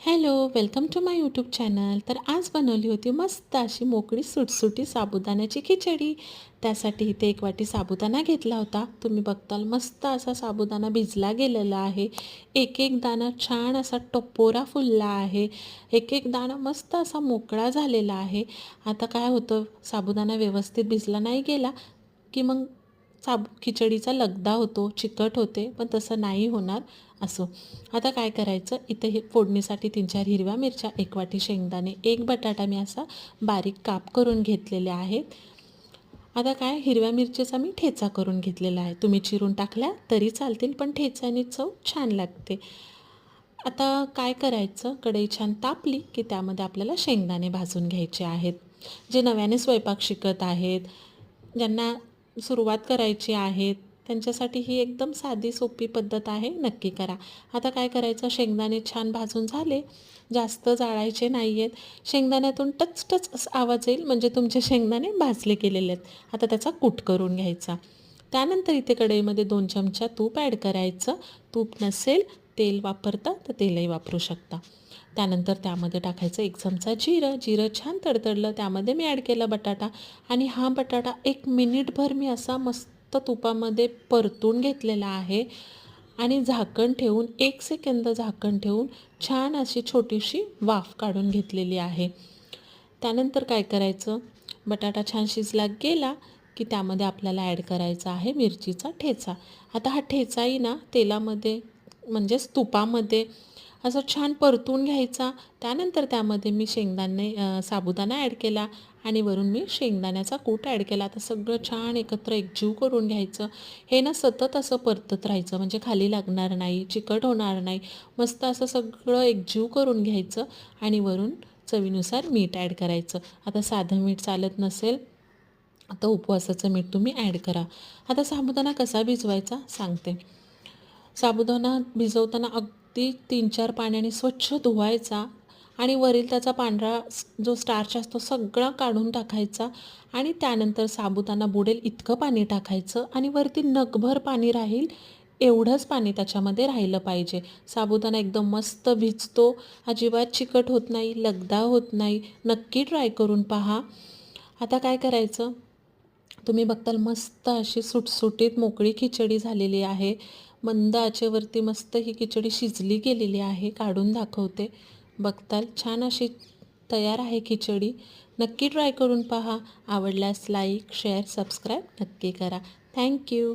Hello welcome to my YouTube channel. तर आज बनवली होती मस्त अशी मोकळी सुटसुटी साबुदाण्याची खिचडी. त्यासाठी इथे एक वाटी साबुदाणा घेतला होता. तुम्ही बघताल मस्त असा साबुदाणा भिजला गेलेला आहे. एक एक दाणा छान असा टपोरा फुलला आहे. एक एक दाणा मस्त असा मोकळा झालेला आहे. आता काय होतं साबुदाणा व्यवस्थित भिजला नाही गेला की मग साब खिचडीचा लगदा होतो चिकट होते पण तसं नाही होणार असो. आता काय करायचं? इथे हे फोडणीसाठी तीन चार हिरव्या मिरच्या एक वाटी शेंगदाणे एक बटाटा मी असा बारीक काप करून घेतलेले आहेत. आता काय? हिरव्या मिरचीचा मी ठेचा करून घेतलेला आहे. तुम्ही चिरून टाकल्या तरी चालतील पण ठेचाने चव छान लागते. आता काय करायचं? कढई छान तापली की त्यामध्ये आपल्याला शेंगदाणे भाजून घ्यायचे आहेत. जे नव्याने स्वयंपाक शिकत आहेत ज्यांना सुरुवात करायची आहेत त्यांच्यासाठी ही एकदम साधी सोपी पद्धत आहे नक्की करा. आता काय करायचं? शेंगदाणे छान भाजून झाले. जास्त जाळायचे नाही आहेत शेंगदाण्यातून टच टच आवाज येईल म्हणजे तुमचे शेंगदाणे भाजले गेलेले आहेत. आता त्याचा कूट करून घ्यायचा. त्यानंतर इथे कढईमध्ये दोन चमचा तूप ॲड करायचं. तूप नसेल तेल वापरता तर तेलही वापरू शकता. त्यानंतर त्यामध्ये टाकायचं एक चमचा जिरं. जिरं छान तडतडलं त्यामध्ये मी ॲड केला बटाटा. आणि हा बटाटा एक मिनिटभर मी असा मस्त तुपामध्ये परतून घेतलेला आहे. आणि झाकण ठेवून एक सेकंद झाकण ठेवून छान अशी छोटीशी वाफ काढून घेतलेली आहे. त्यानंतर काय करायचं? बटाटा छान शिजला गेला की त्यामध्ये आपल्याला ॲड करायचा आहे मिरचीचा ठेचा. आता हा ठेचाही ना तेलामध्ये म्हणजेच तुपामध्ये असं छान परतून घ्यायचा. त्यानंतर त्यामध्ये मी शेंगदाणे साबुदाणा ॲड केला आणि वरून मी शेंगदाण्याचा कूट ॲड केला. आता सगळं छान एकत्र एकजीव करून घ्यायचं. हे ना सतत असं परतत राहायचं. म्हणजे खाली लागणार नाही चिकट होणार नाही. मस्त असं सगळं एकजीव करून घ्यायचं आणि वरून चवीनुसार मीठ ॲड करायचं. आता साधं मीठ चालत नसेल आता उपवासाचं मीठ तुम्ही ॲड करा. आता साबुदाणा कसा भिजवायचा सांगते. साबुदाणा भिजवताना अगदी तीन चार पाण्याने स्वच्छ धुवायचा आणि वरील त्याचा पांढरा जो स्टार्च असतो सगळा काढून टाकायचा आणि त्यानंतर साबुदाणा बुडेल इतकं पाणी टाकायचं आणि वरती नगभर पाणी राहील एवढंच पाणी त्याच्यामध्ये राहिलं पाहिजे. साबुदाणा एकदम मस्त भिजतो अजिबात चिकट होत नाही लगदा होत नाही. नक्की ट्राय करून पहा. आता काय करायचं? तुम्ही बघताल मस्त अशी सुटसुटीत मोकळी खिचडी झालेली आहे. मंद आचेवरती मस्त ही खिचडी शिजली गेलेली आहे काढून दाखवते. बघताल छान अशी तयार आहे खिचडी. नक्की ट्राय करून पहा. आवडल्यास लाईक शेअर सबस्क्राईब नक्की करा. थँक्यू.